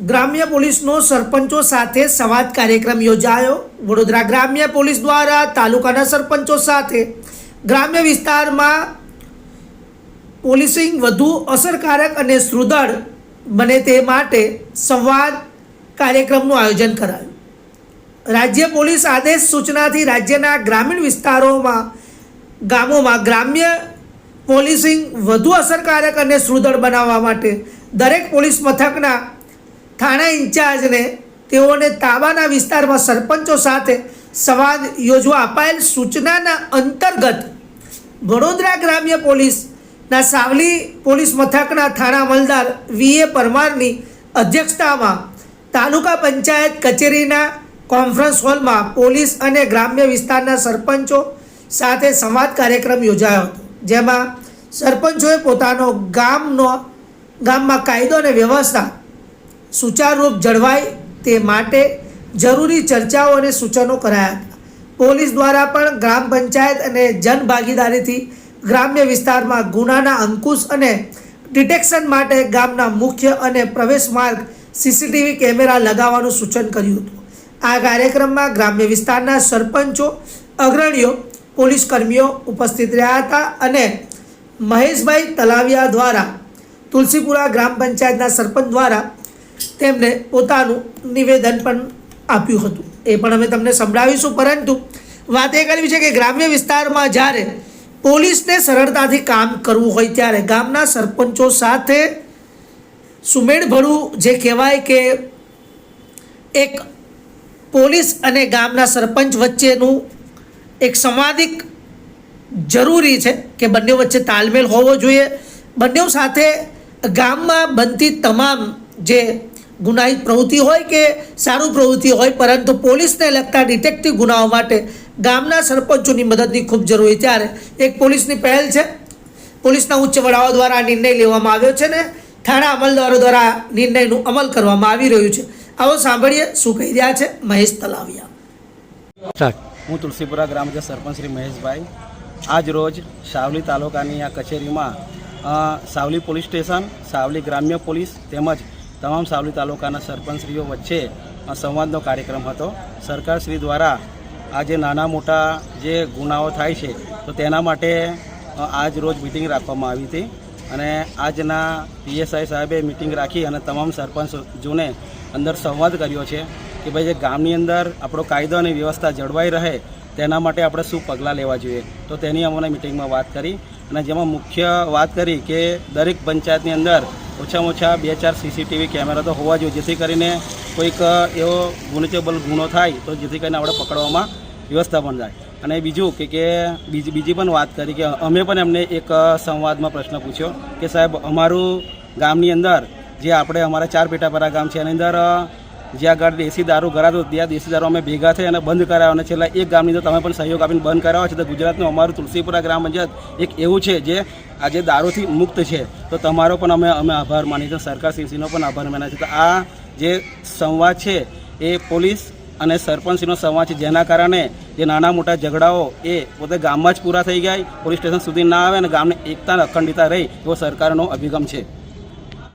ગ્રામ્ય પોલીસનો સરપંચો સાથે સંવાદ કાર્યક્રમ યોજાયો. વડોદરા ગ્રામ્ય પોલીસ દ્વારા તાલુકાના સરપંચો સાથે ગ્રામ્ય વિસ્તારમાં પોલીસિંગ વધુ અસરકારક અને સુદૃઢ બને તે માટે સંવાદ કાર્યક્રમનું આયોજન કરાયું. રાજ્ય પોલીસ આદેશ સૂચનાથી રાજ્યના ગ્રામીણ વિસ્તારોમાં, ગામોમાં ગ્રામ્ય પોલીસિંગ વધુ અસરકારક અને સુદૃઢ બનાવવા માટે દરેક પોલીસ મથકના થાણા ઇન્ચાર્જને તેઓને તાબાના વિસ્તારમાં સરપંચો સાથે સંવાદ યોજવા અપાયેલ સૂચનાના અંતર્ગત વડોદરા ગ્રામ્ય પોલીસના સાવલી પોલીસ મથકના થાણા અમલદાર વી એ પરમારની અધ્યક્ષતામાં તાલુકા પંચાયત કચેરીના કોન્ફરન્સ હોલમાં પોલીસ અને ગ્રામ્ય વિસ્તારના સરપંચો સાથે સંવાદ કાર્યક્રમ યોજાયો હતો, જેમાં સરપંચોએ પોતાનો ગામનો ગામમાં કાયદો અને વ્યવસ્થા સુચારુરૂપ જળવાય તે માટે જરૂરી ચર્ચાઓ અને સૂચનો કરાયા હતા. પોલીસ દ્વારા પણ ગ્રામ પંચાયત અને જનભાગીદારીથી ગ્રામ્ય વિસ્તારમાં ગુનાના અંકુશ અને ડિટેક્શન માટે ગામના મુખ્ય અને પ્રવેશ માર્ગ સીસીટીવી કેમેરા લગાવવાનું સૂચન કર્યું હતું. આ કાર્યક્રમમાં ગ્રામ્ય વિસ્તારના સરપંચો, અગ્રણીઓ, પોલીસ કર્મીઓ ઉપસ્થિત રહ્યા હતા અને મહેશભાઈ તલાવિયા દ્વારા તુલસીપુરા ગ્રામ પંચાયતના સરપંચ દ્વારા તેમને પોતાનું નિવેદન પણ આપ્યું હતું. એ પણ અમે તમને સંભળાવીશું, પરંતુ વાત એ કરવી છે કે ગ્રામ્ય વિસ્તારમાં જ્યારે પોલીસને સરળતાથી કામ કરવું હોય ત્યારે ગામના સરપંચો સાથે સુમેળભરું જે કહેવાય કે એક પોલીસ અને ગામના સરપંચ વચ્ચેનું એક સંવાદિક જરૂરી છે કે બંને વચ્ચે તાલમેલ હોવો જોઈએ. બંને સાથે ગામમાં બનતી તમામ જે ગુનાહિત પ્રવૃત્તિ હોય કે સારું પ્રવૃત્તિ હોય, પરંતુ પોલીસને લગતા ડિટેક્ટિવ ગુનાઓ માટે ગામના સરપંચોની મદદની ખૂબ જરૂરી. ત્યારે એક પોલીસની પહેલ છે. પોલીસના ઉચ્ચ વડાઓ દ્વારા નિર્ણય લેવામાં આવ્યો છે ને થાણા અમલદારો દ્વારા નિર્ણયનું અમલ કરવામાં આવી રહ્યું છે. આવો સાંભળીએ શું કહી રહ્યા છે મહેશ તલાવિયા. હું તુલસીપુરા ગ્રામ પંચાયત સરપંચ શ્રી મહેશભાઈ. આજ રોજ સાવલી તાલુકાની આ કચેરીમાં સાવલી પોલીસ સ્ટેશન, સાવલી ગ્રામ્ય પોલીસ તેમજ તમામ સાવલી તાલુકાના સરપંચશ્રીઓ વચ્ચે આ સંવાદનો કાર્યક્રમ હતો. સરકારશ્રી દ્વારા આ જે નાના મોટા જે ગુનાઓ થાય છે, તો તેના માટે આજ રોજ મિટિંગ રાખવામાં આવી હતી અને આજના પીએસઆઈ સાહેબે મિટિંગ રાખી અને તમામ સરપંચોને અંદર સંવાદ કર્યો છે કે ભાઈ જે ગામની અંદર આપણો કાયદો અને વ્યવસ્થા જળવાઈ રહે, તેના માટે આપણે શું પગલાં લેવા જોઈએ. તો તેની અમને મિટિંગમાં વાત કરી. અને જેમાં મુખ્ય વાત કરી કે દરેક પંચાયતની અંદર ઓછામાં ઓછા બે ચાર સીસીટીવી કેમેરા તો હોવા જોઈએ. જેથી કરીને કોઈક એવો ગુનેચેબલ ગુનો થાય તો જેથી કરીને આપણે પકડવામાં વ્યવસ્થા પણ થાય. અને બીજું કે કે બીજી બીજી પણ વાત કરી કે અમે પણ એમને એક સંવાદમાં પ્રશ્ન પૂછ્યો કે સાહેબ અમારું ગામની અંદર જે આપણે અમારા ચાર પેટાપરા ગામ છે એની અંદર જે આગળ દેશી દારૂ કરાતો ત્યાં દેશી દારૂ અમે ભેગા થઈ અને બંધ કરાવ્યો અને છેલ્લા એક ગામની અંદર તમે પણ સહયોગ આપીને બંધ કરાવો છે. તો ગુજરાતનું અમારું તુલસીપુરા ગ્રામ પંચાયત એક એવું છે જે આજે દારૂથી મુક્ત છે. તો તમારો પણ અમે અમે આભાર માની છીએ. સરકાર શ્રીનો પણ આભાર માનીએ છે તો આ જે સંવાદ છે, એ પોલીસ અને સરપંચનો સંવાદ છે. જેના કારણે જે નાના મોટા ઝઘડાઓ એ પોતે ગામમાં જ પૂરા થઈ ગયા. પોલીસ સ્ટેશન સુધી ના આવે અને ગામને એકતા અખંડિતા રહી એવો સરકારનો અભિગમ છે.